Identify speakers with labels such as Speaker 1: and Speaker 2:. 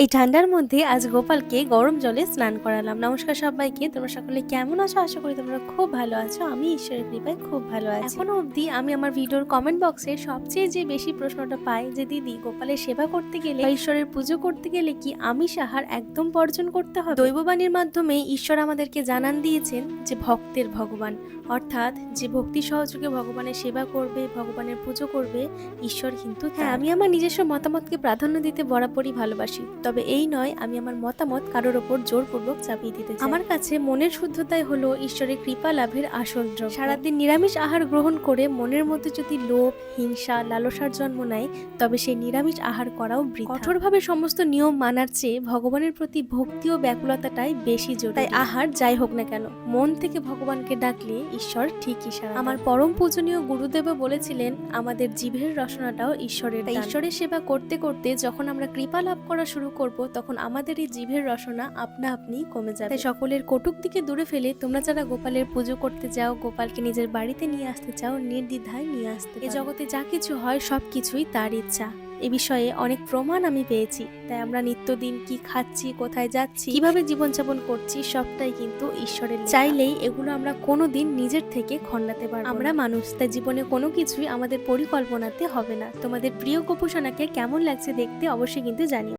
Speaker 1: এই ঠান্ডার মধ্যে আজ গোপালকে গরম জলে স্নান করালাম। নমস্কার সবাইকে, তোমরা সকলে কেমন আছো? আশা করি তোমরা খুব ভালো আছো। আমি ঈশ্বরের কৃপায় খুব ভালো আছি। এখনও অবধি আমি আমার ভিডিওর কমেন্ট বক্সে সবচেয়ে যে বেশি প্রশ্নটা পাই যে, দিদি, গোপালের সেবা করতে গেলে ঈশ্বরের পুজো করতে গেলে কি আমিষ আহার একদম বর্জন করতে হবে? দৈববাণীর মাধ্যমে ঈশ্বর আমাদেরকে জানান দিয়েছেন যে, ভক্তের ভগবান। অর্থাৎ যে ভক্তি সহযোগে ভগবানের সেবা করবে, ভগবানের পুজো করবে, ঈশ্বর কিন্তু হ্যাঁ আমি আমার নিজস্ব মতামতকে প্রাধান্য দিতে বরাবরই ভালোবাসি। তবে এই নয় আমি আমার মতামত কারোর ওপর জোরপূর্বক চাপিয়ে দিতে চাই। আমার কাছে মনের শুদ্ধতাই হলো ঈশ্বরের কৃপা লাভের আসল দ্রব্য। সারাদিন নিরামিষ আহার গ্রহণ করে মনের মধ্যে যদি লোভ হিংসা লালসার জন্ম নেয় তবে সেই নিরামিষ আহার করাও কঠোরভাবে সমস্ত নিয়ম মানার চেয়ে ভগবানের প্রতি ভক্তি ও ব্যাকুলতাটাই বেশি জোর তাই আহার যাই হোক না কেন মন থেকে ভগবানকে ডাকলে ঈশ্বর ঠিকই সারা আমার পরম পূজনীয় গুরুদেবও বলেছিলেন আমাদের জিভের রসনাটাও ঈশ্বরের ঈশ্বরের সেবা করতে করতে যখন আমরা কৃপা লাভ করা শুরু করব, তখন আমাদের এই জিভের রসনা আপনা আপনি কমে যাবে। সকলের কটুক দিকে দূরে ফেলে তোমরা যারা গোপালের পুজো করতে যাও, গোপালকে নিজের বাড়িতে নিয়ে আসতে চাও, নির্দ্বিধায় নিয়ে আসতে এ জগতে যা কিছু হয় সব কিছুই তার ইচ্ছা। এ বিষয়ে অনেক প্রমাণ আমি পেয়েছি। তাই আমরা নিত্যদিন কি খাচ্ছি, কোথায় যাচ্ছি, কীভাবে জীবনযাপন করছি, সবটাই কিন্তু ঈশ্বরের চাইলেই এগুলো আমরা কোনোদিন নিজের থেকে খণ্ডাতে পারব আমরা মানুষ, তাই জীবনে কোনো কিছুই আমাদের পরিকল্পনাতে হবে না। তোমাদের প্রিয় গোপুসোনাকে কেমন লাগছে দেখতে অবশ্যই কিন্তু জানিও।